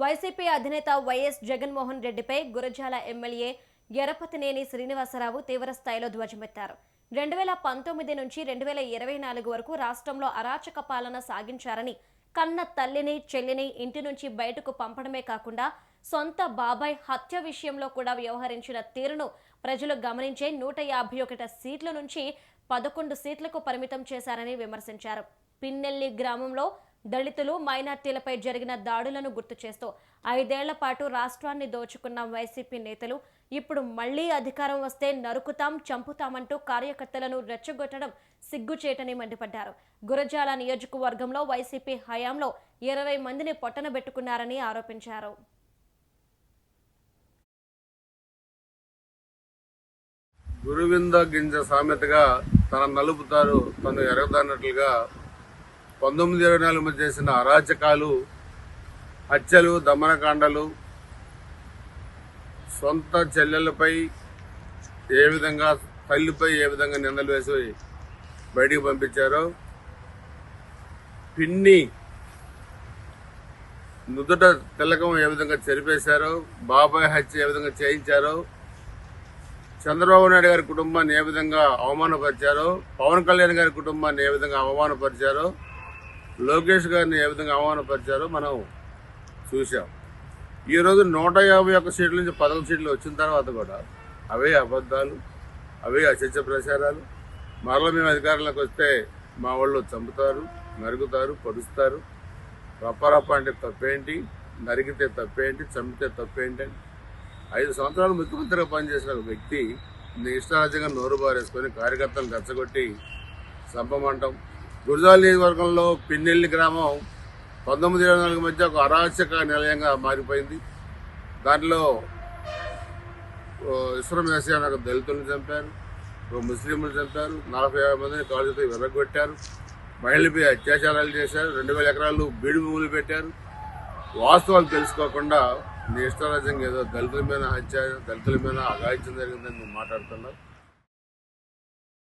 YCP అధినేత YS Jaganmohan రెడ్డిపై Gurazala MLA Yarapathineni Srinivasarao తీవ్ర స్థాయిలో ధ్వజమెత్తారు. రెండు వేల పంతొమ్మిది నుంచి రెండు వేల ఇరవై నాలుగు వరకు రాష్ట్రంలో అరాచక పాలన సాగించారని కన్న తల్లిని చెల్లిని ఇంటి నుంచి బయటకు పంపడమే కాకుండా సొంత బాబాయ్ హత్య విషయంలో కూడా వ్యవహరించిన తీరును ప్రజలు గమనించే నూట యాభై ఒకటి సీట్ల నుంచి పదకొండు సీట్లకు పరిమితం చేశారని విమర్శించారు. పిన్నెల్లి గ్రామంలో దళితులు మైనార్టీలపై జరిగిన దాడులను గుర్తు చేస్తూ ఐదేళ్ళ పాటు రాష్ట్రాన్ని దోచుకున్న వైసీపీ నేతలు ఇప్పుడు మళ్ళీ అధికారం వస్తే నరుకుతాం చంపుతామంటూ కార్యకర్తలను రెచ్చగొట్టడం సిగ్గుచేటని మండిపడ్డారు. గురజాల నియోజకవర్గంలో వైసీపీ హయాంలో ఇరవై మందిని పొట్టనబెట్టుకున్నారని ఆరోపించారు. గురువింద గింజ సామెతగా తన నలుపుతారు తను ఎరగదన్నట్లుగా పంతొమ్మిది ఇరవై నాలుగు మధ్య చేసిన అరాచకాలు హత్యలు దమనకాండలు సొంత చెల్లెలపై ఏ విధంగా తల్లిపై ఏ విధంగా నిందలు వేసి బయటికి పంపించారో పిన్ని నుదుట తిలకం ఏ విధంగా చెరిపేశారో బాబాయ్ హత్య ఏ విధంగా చేయించారో చంద్రబాబు నాయుడు గారి కుటుంబాన్ని ఏ విధంగా అవమానపరిచారో పవన్ కళ్యాణ్ గారి కుటుంబాన్ని ఏ విధంగా అవమానపరిచారో లోకేష్ గారిని ఏ విధంగా అవమానపరిచారో మనం చూసాం ఈరోజు నూట యాభై ఒక్క సీట్ల నుంచి పదకొండు సీట్లు వచ్చిన తర్వాత కూడా అవే అబద్ధాలు అవే అచర్చ ప్రచారాలు. మరలా మేము అధికారంలోకి వస్తే మా వాళ్ళు చంపుతారు నరుగుతారు పొడుస్తారు. రప్పరప్ప అంటే తప్పేంటి? నరికితే తప్పేంటి? చంపితే తప్పేంటి అని. ఐదు సంవత్సరాలు ముఖ్యమంత్రిగా పనిచేసిన ఒక వ్యక్తి నీ ఇష్టారాజ్యంగా నోరు బారేసుకొని కార్యకర్తలను రెచ్చగొట్టి చంపమంటాం గురజాల నియోజకవర్గంలో పిన్నెల్లి గ్రామం పంతొమ్మిది ఇరవై నాలుగు మధ్య ఒక అరాచక నిలయంగా మారిపోయింది. దాంట్లో ఓ ఇస్రం మెస్సియా ఒక దళితులను చంపారు ఒక ముస్లింలు చంపారు నలభై యాభై మందిని కాలుతో విరగొట్టారు మహిళలపై అత్యాచారాలు చేశారు రెండు వేల ఎకరాలు బీడు భూములు పెట్టారు. వాస్తవాలు తెలుసుకోకుండా నీ ఏదో దళితుల మీద హత్య దళితుల మీద అగాయిత్యం జరిగిందని మాట్లాడుతున్నారు.